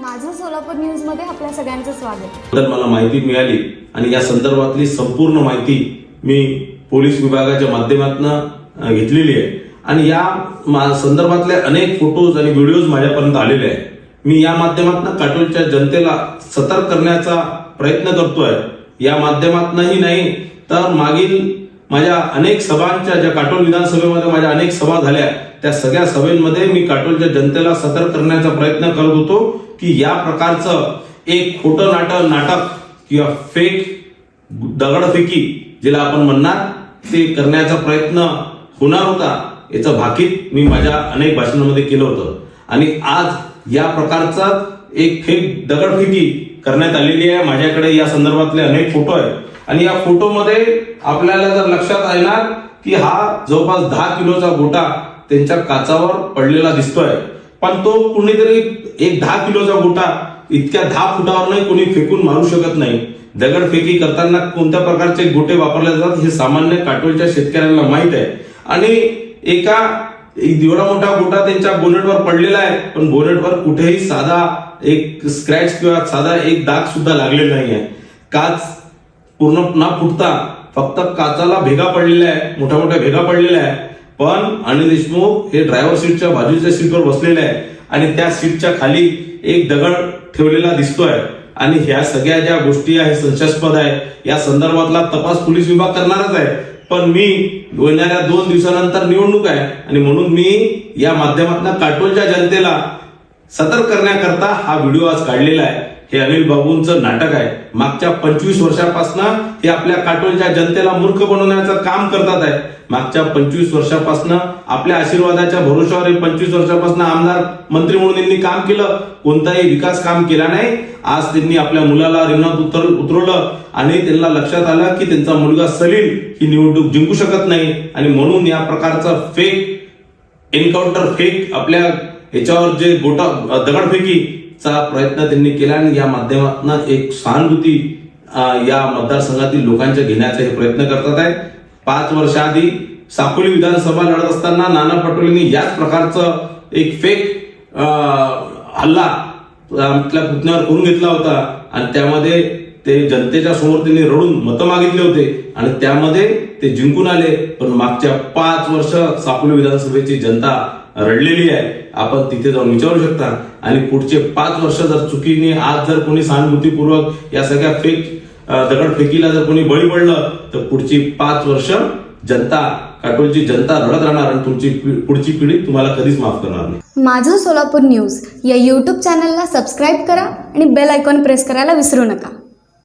माझं सोलापूर न्यूजमध्ये आपल्या सगळ्यांचं स्वागत. मला माहिती मिळाली आणि या संदर्भातली संपूर्ण माहिती मी पोलीस विभागाच्या माध्यमातून घेतलेली आहे. आणि या मा- संदर्भातले अनेक फोटोज आणि व्हिडिओज माझ्यापर्यंत आलेले आहे मी या माध्यमातून काटोलच्या जनतेला सतर्क करण्याचा प्रयत्न करतोय. या माध्यमातूनही नाही तर मागील माझ्या अनेक सभांच्या ज्या काटोल विधानसभेमध्ये माझ्या अनेक सभा झाल्या त्या सगळ्या सभेमध्ये मी काटोलच्या जनतेला सतर्क करण्याचा प्रयत्न करत होतो की या प्रकारचं एक खोटं नाटक नाटक किंवा फेक दगडफेकी जिला आपण म्हणणार ते करण्याचा प्रयत्न होणार होता याचं भाकीत मी माझ्या अनेक भाषणांमध्ये केलं होतं. आणि आज या प्रकारचा एक फेक दगडफेकी करण्यात आलेली आहे. माझ्याकडे या संदर्भातले अनेक फोटो आहेत. आणि या फोटोमध्ये आपल्याला जर लक्षात येणार की हा जवळपास दहा किलोचा गोटा त्यांच्या काचावर पडलेला दिसतोय. पण तो कुणीतरी एक दहा किलोचा गोटा इतक्या दहा फुटावर नाही कोणी फेकून मारू शकत नाही. दगडफेकी करताना कोणत्या प्रकारचे गोटे वापरले जातात हे सामान्य काटोलच्या शेतकऱ्यांना माहीत आहे. आणि एका एक एवढा मोठा गोटा त्यांच्या बोनेटवर पडलेला आहे पण बोनेटवर कुठेही साधा एक स्क्रॅच किंवा साधा एक दाग सुद्धा लागलेला नाही आहे काच पूर्ण ना फुटता फक्त काचाला भेगा पडलेल्या आहे मोठ्या मोठ्या भेगा पडलेल्या आहे. पण अनिल देशमुख हे ड्रायव्हर सीटच्या बाजूच्या सीटवर बसलेले आहे आणि त्या सीटच्या खाली एक दगड ठेवलेला दिसतोय. आणि ह्या सगळ्या ज्या गोष्टी आहे संशयास्पद आहे या संदर्भातला तपास पोलीस विभाग करणारच आहे. पण मी येणाऱ्या दोन दिवसानंतर निवडणूक आहे आणि म्हणून मी या माध्यमातून काटोलच्या जनतेला सतर्क करण्याकरता हा व्हिडिओ आज काढलेला आहे. हे अनिल बाबूंचं नाटक आहे. मागच्या पंचवीस वर्षापासून हे आपल्या काटोलच्या जनतेला मूर्ख बनवण्याचं काम करतात आहे. मागच्या पंचवीस वर्षापासून आपल्या आशीर्वादाच्या भरोशावर हे पंचवीस वर्षापासून आमदार मंत्री म्हणून त्यांनी काम केलं. कोणताही विकास काम केला नाही. आज त्यांनी आपल्या मुलाला रिंगणात उतर उतरवलं आणि त्यांना लक्षात आलं की त्यांचा मुलगा सलीम ही निवडणूक जिंकू शकत नाही. आणि म्हणून या प्रकारचा फेक एन्काउंटर फेक आपल्या याच्यावर जे गोटा चा प्रयत्न त्यांनी केला आणि या माध्यमातून एक सहानुभूती या मतदारसंघातील लोकांच्या घेण्याचा हे प्रयत्न करतात आहेत पाच वर्षाआधी साकोली विधानसभा लढत असताना नाना पटोलेंनी याच प्रकारचं एक फेक हल्ला आपल्या पुतण्यावर करून घेतला होता. आणि त्यामध्ये ते जनतेच्या समोर त्यांनी रडून मतं मागितले होते. आणि त्यामध्ये ते जिंकून आले. पण मागच्या पाच वर्ष साकोली विधानसभेची जनता रडलेली आहे. आपण तिथे जाऊन विचारू शकता. आणि पुढचे पाच वर्ष जर चुकीने आज जर कोणी सहानुभूतीपूर्वक या सगळ्या फेक दगडफेकीला जर कोणी बळी पडलं तर पुढची पाच वर्ष जनता काटोलची जनता रडत राहणार आणि तुमची पुढची पिढी तुम्हाला कधीच माफ करणार नाही. माझं सोलापूर न्यूज या यूट्यूब चॅनलला सबस्क्राईब करा आणि बेल आयकॉन प्रेस करायला विसरू नका.